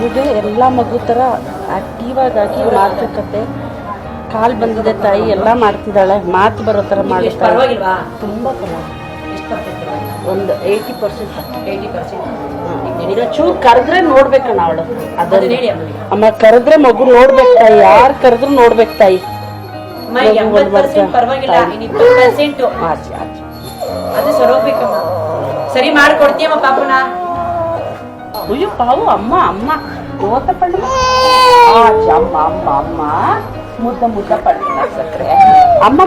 ಮಗುಗೆ ಎಲ್ಲ ಮಗು ಥರ ಆ್ಯಕ್ಟಿವ್ ಆಗಿ ಮಾತುಕತೆ. ಕಾಲು ಬಂದಿದೆ ತಾಯಿ ಎಲ್ಲ ಮಾಡ್ತಿದ್ದಾಳೆ. ಮಾತು ಬರೋ ಥರ ಮಾಡಿಸ್ತಾಳೆ ತುಂಬ ಒಂದು ಏಯ್ಟಿ ಪರ್ಸೆಂಟ್ ಏಯ್ಟಿ ಪರ್ಸೆಂಟ್ ಚೂರು ಕರೆದ್ರೆ ನೋಡ್ಬೇಕಣ್ಣ ಅವಳು. ಅದನ್ನ ಅಮ್ಮ ಕರೆದ್ರೆ ಮಗು ನೋಡ್ಬೇಕು ತಾಯಿ. ಯಾರು ಕರೆದ್ರು ನೋಡ್ಬೇಕು ತಾಯಿ. ಪರವಾಗಿಲ್ಲ. ಸರಿ ಮಾಡ್ಕೊಡ್ತೀಯಮ್ಮ ಪಾಪುನ. ಅಯ್ಯೋ ಪಾವು ಅಮ್ಮ ಅಮ್ಮ ಓತ ಪಡ್ಲ ಆಚೆ ಅಮ್ಮ ಅಮ್ಮ ಅಮ್ಮ ಮುದ್ದ ಮುದ್ದ ಪಡ್ಲ ಸಕ್ರೆ ಅಮ್ಮ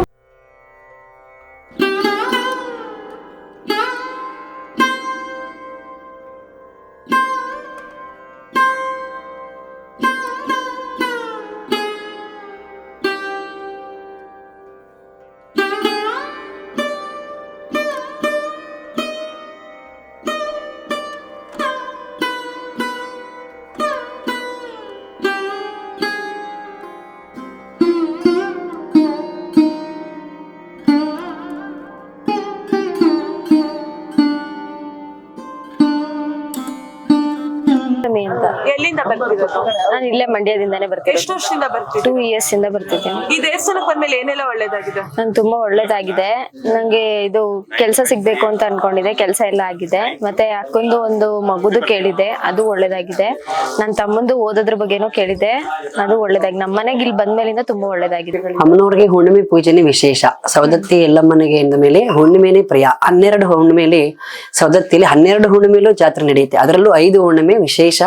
ಎಲ್ಲಿಂದ ಬರ್ತಿರೋದು? ನಾನು ಇಲ್ಲೇ ಮಂಡ್ಯದಿಂದಾನೇ ಬರ್ತೀನಿ ಎಷ್ಟು ವರ್ಷದಿಂದ ಟೂ ಇಯರ್ಸ್ ಇಂದ ಬರ್ತಿದ್ದೀನಿ. ಈ ದೇವಸ್ಥಾನಕ್ಕೆ ಬಂದ್ಮೇಲೆ ಏನೆಲ್ಲ ಒಳ್ಳೇದಾಗಿದೆ? ನನ್ ತುಂಬಾ ಒಳ್ಳೇದಾಗಿದೆ. ನಂಗೆ ಇದು ಕೆಲಸ ಸಿಗ್ಬೇಕು ಅಂತ ಅನ್ಕೊಂಡಿದ್ದೆ ಕೆಲಸ ಎಲ್ಲ ಆಗಿದೆ. ಮತ್ತೆ ಅಕ್ಕೊಂದು ಒಂದು ಮಗುದು ಕೇಳಿದೆ. ಅದು ಒಳ್ಳೇದಾಗಿದೆ. ನನ್ನ ತಮ್ಮಂದು ಓದೋದ್ರ ಬಗ್ಗೆನೂ ಕೇಳಿದೆ. ಅದು ಒಳ್ಳೇದಾಗಿ ನಮ್ಮ ಮನೆಗೆ ಇಲ್ಲಿ ಬಂದ್ಮೇಲಿಂದ ತುಂಬಾ ಒಳ್ಳೇದಾಗಿದೆ. ಅಮ್ಮನವ್ರಿಗೆ ಹುಣ್ಣಿಮೆ ಪೂಜೆನೇ ವಿಶೇಷ. ಸೌದತ್ತಿ ಎಲ್ಲಮ್ಮನಿಗೆ ಎಂದ ಮೇಲೆ ಹುಣ್ಣಿಮೆನೆ ಪ್ರಿಯ. ಹನ್ನೆರಡು ಹುಣ್ಣಿಮೆಲಿ ಸೌದತ್ತಿಲಿ ಹನ್ನೆರಡು ಹುಣ್ಣಿಮೆಲೂ ಜಾತ್ರೆ ನಡೆಯುತ್ತೆ. ಅದರಲ್ಲೂ ಐದು ಹುಣ್ಣಿಮೆ ವಿಶೇಷ.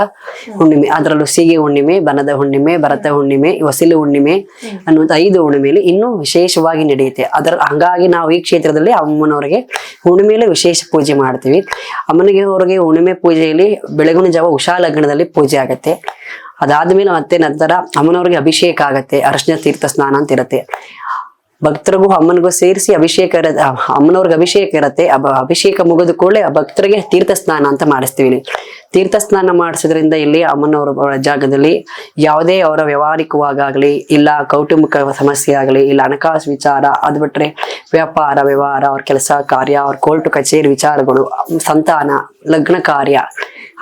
ಹುಣ್ಣಿಮೆ, ಅದರಲ್ಲೂ ಸೀಗೆ ಹುಣ್ಣಿಮೆ ಬನದ ಹುಣ್ಣಿಮೆ, ಭರತ ಹುಣ್ಣಿಮೆ, ವಸಿಲು ಹುಣ್ಣಿಮೆ ಅನ್ನುವಂಥ ಐದು ಹುಣ್ಣಿಮೆಯಲ್ಲಿ ಇನ್ನೂ ವಿಶೇಷವಾಗಿ ನಡೆಯುತ್ತೆ. ಅದರ ಹಂಗಾಗಿ ನಾವು ಈ ಕ್ಷೇತ್ರದಲ್ಲಿ ಅಮ್ಮನವರಿಗೆ ಹುಣ್ಣಿಮೆಯಲ್ಲಿ ವಿಶೇಷ ಪೂಜೆ ಮಾಡ್ತೀವಿ. ಅಮ್ಮನಿಗೆ ಅವರಿಗೆ ಹುಣ್ಣಿಮೆ ಪೂಜೆಯಲ್ಲಿ ಬೆಳಗಿನ ಜಾವ ಉಷಾ ಲಗ್ನದಲ್ಲಿ ಪೂಜೆ ಆಗತ್ತೆ. ಅದಾದ್ಮೇಲೆ ಮತ್ತೆ ನಂತರ ಅಮ್ಮನವ್ರಿಗೆ ಅಭಿಷೇಕ ಆಗತ್ತೆ, ಅರ್ಶನ ತೀರ್ಥ ಸ್ನಾನ ಅಂತ ಇರುತ್ತೆ. ಭಕ್ತರಿಗೂ ಅಮ್ಮನಿಗೂ ಸೇರಿಸಿ ಅಭಿಷೇಕ ಇರ- ಅಮ್ಮನವ್ರಿಗೆ ಅಭಿಷೇಕ ಇರತ್ತೆ. ಅಭಿಷೇಕ ಮುಗಿದ ಕೂಡಲೇ ಭಕ್ತರಿಗೆ ತೀರ್ಥ ಸ್ನಾನ ಅಂತ ಮಾಡಿಸ್ತೀವಿ. ತೀರ್ಥ ಸ್ನಾನ ಮಾಡಿಸೋದ್ರಿಂದ ಇಲ್ಲಿ ಅಮ್ಮನವರ ಜಾಗದಲ್ಲಿ ಯಾವುದೇ ಅವರ ವ್ಯವಹಾರಿಕವಾಗಲಿ ಇಲ್ಲ ಕೌಟುಂಬಿಕ ಸಮಸ್ಯೆ ಆಗಲಿ, ಇಲ್ಲ ಹಣಕಾಸು ವಿಚಾರ, ಅದು ಬಿಟ್ರೆ ವ್ಯಾಪಾರ, ವ್ಯವಹಾರ, ಅವ್ರ ಕೆಲಸ, ಕಾರ್ಯ, ಅವ್ರ ಕೋರ್ಟ್, ಕಚೇರಿ ವಿಚಾರಗಳು, ಸಂತಾನ, ಲಗ್ನ ಕಾರ್ಯ,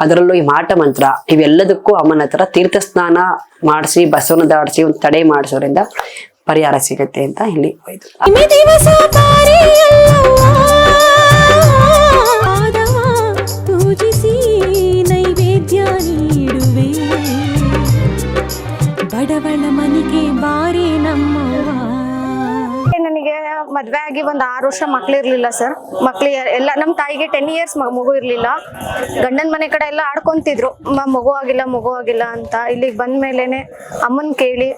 ಅದರಲ್ಲೂ ಈ ಮಾಟ ಮಂತ್ರ, ಇವೆಲ್ಲದಕ್ಕೂ ಅಮ್ಮನ ಹತ್ರ ತೀರ್ಥ ಸ್ನಾನ ಮಾಡಿಸಿ, ಬಸವನ ದಾಡಿಸಿ, ಒಂದು ತಡೆ ಮಾಡಿಸೋದ್ರಿಂದ ಪರಿಹಾರ ಸಿಗುತ್ತೆ ಅಂತ ಇಲ್ಲಿ ಇದು ಬಡವಳ ಮನೆಗೆ ಬಾರಿ ನನಗೆ ಮದ್ವೆ ಆಗಿ ಒಂದು ಆರು ವರ್ಷ ಮಕ್ಳಿರ್ಲಿಲ್ಲ ಸರ್ ಮಕ್ಳು ಎಲ್ಲ ನಮ್ಮ ತಾಯಿಗೆ ಟೆನ್ ಇಯರ್ಸ್ ಮಗು ಇರ್ಲಿಲ್ಲ. ಗಂಡನ ಮನೆ ಕಡೆ ಎಲ್ಲ ಆಡ್ಕೊಂತಿದ್ರು. ಮಗು ಆಗಿಲ್ಲ ಮಗು ಆಗಿಲ್ಲ ಅಂತ. ಇಲ್ಲಿಗೆ ಬಂದ ಮೇಲೇನೆ ಅಮ್ಮನ್ ಕೇಳಿ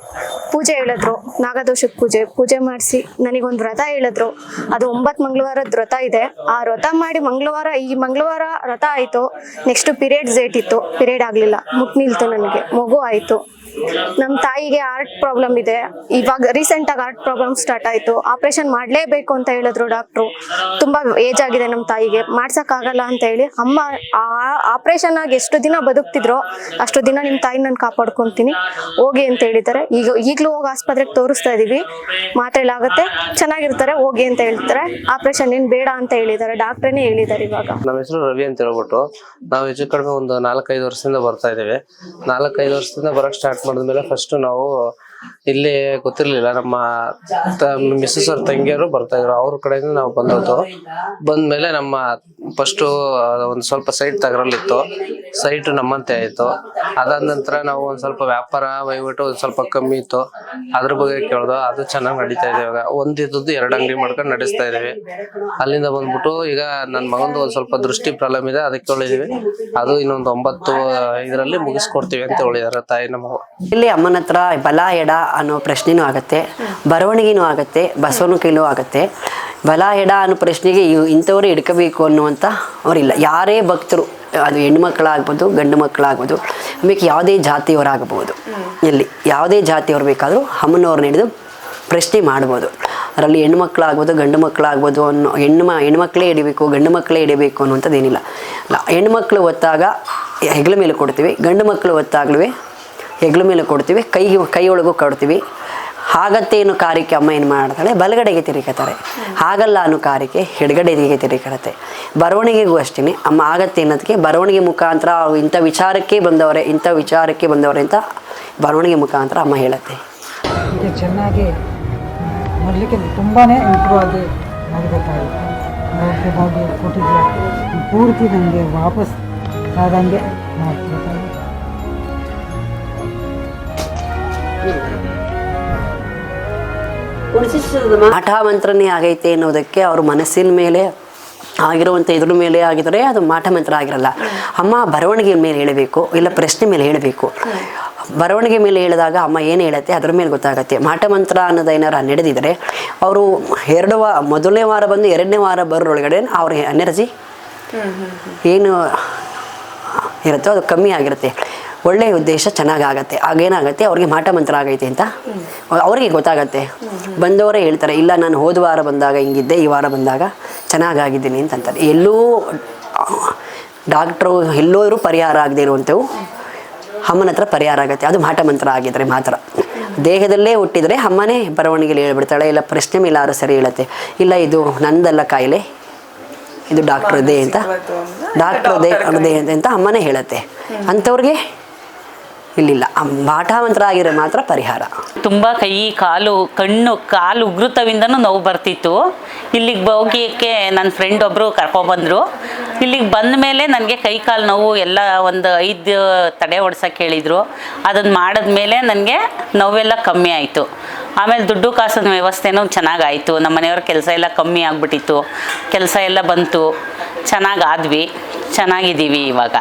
ಪೂಜೆ ಹೇಳಿದ್ರು. ನಾಗದೋಷದ ಪೂಜೆ. ಪೂಜೆ ಮಾಡಿಸಿ ನನಗೊಂದು ವ್ರತ ಹೇಳಿದ್ರು. ಅದು ಒಂಬತ್ತು ಮಂಗಳವಾರದ ವ್ರತ ಇದೆ. ಆ ವ್ರತ ಮಾಡಿ ಮಂಗಳವಾರ, ಈ ಮಂಗಳವಾರ ವ್ರತ ಆಯಿತು. ನೆಕ್ಸ್ಟ್ ಪೀರಿಯಡ್ಸ್ ಡೇಟ್ ಇತ್ತು. ಪಿರಿಯಡ್ ಆಗಲಿಲ್ಲ. ಮುಟ್ ನಿಲ್ತು ನನಗೆ. ಮಗು ಆಯ್ತು. ನಮ್ಮ ತಾಯಿಗೆ ಹಾರ್ಟ್ ಪ್ರಾಬ್ಲಮ್ ಇದೆ. ಇವಾಗ ರೀಸೆಂಟ್ ಆಗಿ ಹಾರ್ಟ್ ಪ್ರಾಬ್ಲಮ್ ಸ್ಟಾರ್ಟ್ ಆಯ್ತು. ಆಪರೇಷನ್ ಮಾಡಲೇಬೇಕು ಅಂತ ಹೇಳಿದ್ರು ಡಾಕ್ಟ್ರು ತುಂಬಾ ಏಜ್ ಆಗಿದೆ ನಮ್ಮ ತಾಯಿಗೆ. ಮಾಡ್ಸಕ್ ಆಗಲ್ಲ ಅಂತ ಹೇಳಿ ಅಮ್ಮ ಆಪರೇಷನ್ ಆಗಿ ಎಷ್ಟು ದಿನ ಬದುಕ್ತಿದ್ರೋ ಅಷ್ಟು ದಿನ ನಿಮ್ಮ ತಾಯಿ ನಾನು ಕಾಪಾಡ್ಕೊಂತೀನಿ. ಹೋಗಿ ಅಂತ ಹೇಳಿದ್ದಾರೆ. ಈಗ ಈಗಲೂ ಹೋಗಿ ಆಸ್ಪತ್ರೆಗೆ ತೋರಿಸ್ತಾ ಇದೀವಿ. ಮಾತ್ರೆಲಾಗುತ್ತೆ ಚೆನ್ನಾಗಿರ್ತಾರೆ. ಹೋಗಿ ಅಂತ ಹೇಳ್ತಾರೆ. ಆಪರೇಷನ್ ಏನ್ ಬೇಡ ಅಂತ ಹೇಳಿದ್ದಾರೆ. ಡಾಕ್ಟ್ರೇನೆ ಹೇಳಿದ್ದಾರೆ ಇವಾಗ. ನಮ್ಮ ಹೆಸರು ರವಿ ಅಂತ ಹೇಳ್ಬಿಟ್ಟು ನಾವು ಹೆಚ್ಚು ಕಡಿಮೆ ಒಂದು ನಾಲ್ಕೈದು ವರ್ಷದಿಂದ ಬರ್ತಾ ಇದ್ದೇವೆ. ನಾಲ್ಕೈದು ವರ್ಷದಿಂದ ಬರಕ್ ಸ್ಟಾರ್ಟ್ ಮಾಡಿದ್ಮೇಲೆ ಫಸ್ಟ್ ನಾವು ಇಲ್ಲಿ ಗೊತ್ತಿರ್ಲಿಲ್ಲ, ನಮ್ಮ ಮಿಸ್ಸಸ್ ಅವ್ರ ತಂಗಿಯರು ಬರ್ತಾ ಇದ್ರು. ಅವ್ರ ಕಡೆಯಿಂದ ನಾವು ಬಂದದ್ದು. ಬಂದ್ಮೇಲೆ ನಮ್ಮ ಫಸ್ಟ್ ಒಂದು ಸ್ವಲ್ಪ ಸೈಟ್ ತಗರಲ್ಲಿತ್ತು. ಸೈಟ್ ನಮ್ಮಂತೆ ಆಯಿತು. ಅದಾದ ನಂತರ ನಾವು ಒಂದು ಸ್ವಲ್ಪ ವ್ಯಾಪಾರ ವಹಿವಾಟು ಒಂದು ಸ್ವಲ್ಪ ಕಮ್ಮಿ ಇತ್ತು. ಅದ್ರ ಬಗ್ಗೆ ಕೇಳ್ದು, ಅದು ಚೆನ್ನಾಗಿ ನಡೀತಾ ಇದೆ ಇವಾಗ. ಒಂದಿದ್ದದ್ದು ಎರಡು ಅಂಗಡಿ ಮಾಡ್ಕೊಂಡು ನಡೆಸ್ತಾ ಇದೀವಿ. ಅಲ್ಲಿಂದ ಬಂದ್ಬಿಟ್ಟು ಈಗ ನನ್ನ ಮಗಂದು ಒಂದು ಸ್ವಲ್ಪ ದೃಷ್ಟಿ ಪ್ರಾಬ್ಲಮ್ ಇದೆ, ಅದಕ್ಕೆ ಹೇಳಿದೀವಿ ಅದು ಇನ್ನೊಂದು ಒಂಬತ್ತು ಇದರಲ್ಲಿ ಮುಗಿಸ್ಕೊಡ್ತೀವಿ ಅಂತ ಹೇಳಿದಾರೆ ತಾಯಿ ನಮ್ಮ ಇಲ್ಲಿ ಅಮ್ಮನ ಹತ್ರ ಬಲ ಎಡ ಅನ್ನೋ ಪ್ರಶ್ನೆನೂ ಆಗತ್ತೆ, ಬರವಣಿಗೆನೂ ಆಗತ್ತೆ, ಬಸವನು ಕೈಲೂ ಆಗತ್ತೆ. ಬಲ ಎಡ ಅನ್ನೋ ಪ್ರಶ್ನೆಗೆ ಇಂಥವರೇ ಹಿಡ್ಕೋಬೇಕು ಅನ್ನುವಂಥ ಅವರಿಲ್ಲ. ಯಾರೇ ಭಕ್ತರು, ಅದು ಹೆಣ್ಣು ಮಕ್ಕಳಾಗ್ಬೋದು, ಗಂಡು ಮಕ್ಕಳಾಗ್ಬೋದು ಆಮೇಲೆ ಯಾವುದೇ ಜಾತಿಯವರಾಗಬಹುದು ಇಲ್ಲಿ ಯಾವುದೇ ಜಾತಿಯವ್ರು ಬೇಕಾದರೂ ಅಮ್ಮನವ್ರನ್ನ ಹಿಡಿದು ಪ್ರಶ್ನೆ ಮಾಡ್ಬೋದು. ಅದರಲ್ಲಿ ಹೆಣ್ಣು ಮಕ್ಕಳಾಗ್ಬೋದು, ಗಂಡು ಮಕ್ಕಳಾಗ್ಬೋದು ಅನ್ನೋ, ಹೆಣ್ಣು ಮ ಹೆಣ್ಮಕ್ಳೇ ಹಿಡಿಬೇಕು, ಗಂಡು ಮಕ್ಕಳೇ ಹಿಡಿಬೇಕು ಅನ್ನುವಂಥದ್ದು ಏನಿಲ್ಲ. ಹೆಣ್ಣು ಮಕ್ಕಳು ಒತ್ತಾಗ ಹೆಗ್ಲ ಮೇಲೆ ಕೊಡ್ತೀವಿ, ಗಂಡು ಮಕ್ಕಳು ಒತ್ತಾಗ್ಲೂ ಹೆಗ್ಲ ಮೇಲೆ ಕೊಡ್ತೀವಿ, ಕೈಗೆ, ಕೈಯೊಳಗೂ ಕೊಡ್ತೀವಿ ಹಾಗತ್ತೆ ಏನು ಕಾರಿಕೆ ಅಮ್ಮ ಏನು ಮಾಡ್ತಾಳೆ? ಬಲಗಡೆಗೆ ತಿರುಗುತ್ತಾರೆ ಹಾಗಲ್ಲ ಅನ್ನೋ ಕಾರಿಕೆ ಎಡಗಡೆಗೆ ತಿರುಗಿರುತ್ತೆ ಬರವಣಿಗೆಗೂ ಅಷ್ಟೇ ಅಮ್ಮ ಆಗತ್ತೆ ಅನ್ನೋದಕ್ಕೆ ಬರವಣಿಗೆ ಮುಖಾಂತರ ಅವ್ರು ಇಂಥ ವಿಚಾರಕ್ಕೆ ಬಂದವರೆ, ಇಂಥ ವಿಚಾರಕ್ಕೆ ಬಂದವರೆ ಅಂತ ಬರವಣಿಗೆ ಮುಖಾಂತರ ಅಮ್ಮ ಹೇಳುತ್ತೆ. ಚೆನ್ನಾಗಿ ಮಾಡಲಿಕ್ಕೆ ತುಂಬಾ ಇಂಪ್ರೂವ್ ಆಗಿ ಕೊಟ್ಟಿದ್ದೆ ಪೂರ್ತಿ ನನಗೆ ವಾಪಸ್ ಆದಂಗೆ ಮಾಡಬೇಕಾಗಿತ್ತು ಮಾಟ ಮಂತ್ರನೇ ಆಗೈತೆ ಅನ್ನೋದಕ್ಕೆ ಅವ್ರ ಮನಸ್ಸಿನ ಮೇಲೆ ಆಗಿರುವಂಥ ಇದ್ರ ಮೇಲೆ ಆಗಿದ್ರೆ ಅದು ಮಾಠ ಮಂತ್ರ ಆಗಿರಲ್ಲ. ಅಮ್ಮ ಬರವಣಿಗೆ ಮೇಲೆ ಹೇಳಬೇಕು ಇಲ್ಲ ಪ್ರಶ್ನೆ ಮೇಲೆ ಹೇಳಬೇಕು. ಬರವಣಿಗೆ ಮೇಲೆ ಹೇಳಿದಾಗ ಅಮ್ಮ ಏನು ಹೇಳುತ್ತೆ ಅದ್ರ ಮೇಲೆ ಗೊತ್ತಾಗತ್ತೆ. ಮಾಠಮಂತ್ರ ಅನ್ನೋದು ಏನಾರು ನಡೆದಿದ್ರೆ ಅವರು ಎರಡು ವಾರ ಮೊದಲನೇ ವಾರ ಬಂದು ಎರಡನೇ ವಾರ ಬರೋರೊಳಗಡೆ ಅವ್ರ ಎನರ್ಜಿ ಏನು ಇರುತ್ತೋ ಅದು ಕಮ್ಮಿ ಆಗಿರುತ್ತೆ. ಒಳ್ಳೆಯ ಉದ್ದೇಶ ಚೆನ್ನಾಗಾಗತ್ತೆ. ಆಗೇನಾಗತ್ತೆ? ಅವ್ರಿಗೆ ಮಾಟ ಮಂತ್ರ ಆಗೈತೆ ಅಂತ. ಅವರಿಗೆ ಗೊತ್ತಾಗತ್ತೆ. ಬಂದವರೇ ಹೇಳ್ತಾರೆ, ಇಲ್ಲ, ನಾನು ಹೋದ ವಾರ ಬಂದಾಗ ಹಿಂಗಿದ್ದೆ, ಈ ವಾರ ಬಂದಾಗ ಚೆನ್ನಾಗಾಗಿದ್ದೀನಿ ಅಂತ ಅಂತಾರೆ ಎಲ್ಲೂ, ಡಾಕ್ಟ್ರು ಎಲ್ಲೋದ್ರು ಪರಿಹಾರ ಆಗದೆ ಇರುವಂಥವು ಅಮ್ಮನ ಹತ್ರ ಪರಿಹಾರ ಆಗುತ್ತೆ. ಅದು ಮಾಟ ಮಂತ್ರ ಆಗಿದ್ರೆ ಮಾತ್ರ. ದೇಹದಲ್ಲೇ ಹುಟ್ಟಿದರೆ ಅಮ್ಮನೇ ಬರವಣಿಗೆಯಲ್ಲಿ ಹೇಳ್ಬಿಡ್ತಾಳೆ, ಇಲ್ಲ, ಪ್ರಶ್ನೆ ಮೇಲೆ ಆರು ಸರಿ ಹೇಳುತ್ತೆ? ಇಲ್ಲ, ಇದು ನಂದಲ್ಲ ಕಾಯಿಲೆ, ಇದು ಡಾಕ್ಟ್ರದೇ ಅಂತ. ಡಾಕ್ಟ್ರದೇ ಅಂತ ಅಮ್ಮನೇ ಹೇಳುತ್ತೆ. ಅಂಥವ್ರಿಗೆ ಇಲ್ಲಿಲ್ಲ. ಮಾಟ ಮಂತ್ರ ಆಗಿರೋ ಮಾತ್ರ ಪರಿಹಾರ. ತುಂಬ ಕೈ, ಕಾಲು, ಕಣ್ಣು, ಕಾಲು ಉಗುರುತವಿಂದನೂ ನೋವು ಬರ್ತಿತ್ತು. ಇಲ್ಲಿಗೆ ಹೋಗಿಯಕ್ಕೆ ನನ್ನ ಫ್ರೆಂಡ್ ಒಬ್ಬರು ಕರ್ಕೊಬಂದರು ಇಲ್ಲಿಗೆ ಬಂದ ಮೇಲೆ ನನಗೆ ಕೈ, ಕಾಲು ನೋವು ಎಲ್ಲ ಒಂದು ಐದು ತಡೆ ಓಡ್ಸೋಕ್ಕೆ ಹೇಳಿದರು. ಅದನ್ನು ಮಾಡಿದ್ಮೇಲೆ ನನಗೆ ನೋವೆಲ್ಲ ಕಮ್ಮಿ ಆಯಿತು. ಆಮೇಲೆ ದುಡ್ಡು ಕಾಸಿನ ವ್ಯವಸ್ಥೆನೂ ಚೆನ್ನಾಗಾಯಿತು. ನಮ್ಮ ಮನೆಯವ್ರ ಕೆಲಸ ಎಲ್ಲ ಕಮ್ಮಿ ಆಗಿಬಿಟ್ಟಿತ್ತು. ಕೆಲಸ ಎಲ್ಲ ಬಂತು. ಚೆನ್ನಾಗಾದ್ವಿ ಚೆನ್ನಾಗಿದ್ದೀವಿ ಇವಾಗ.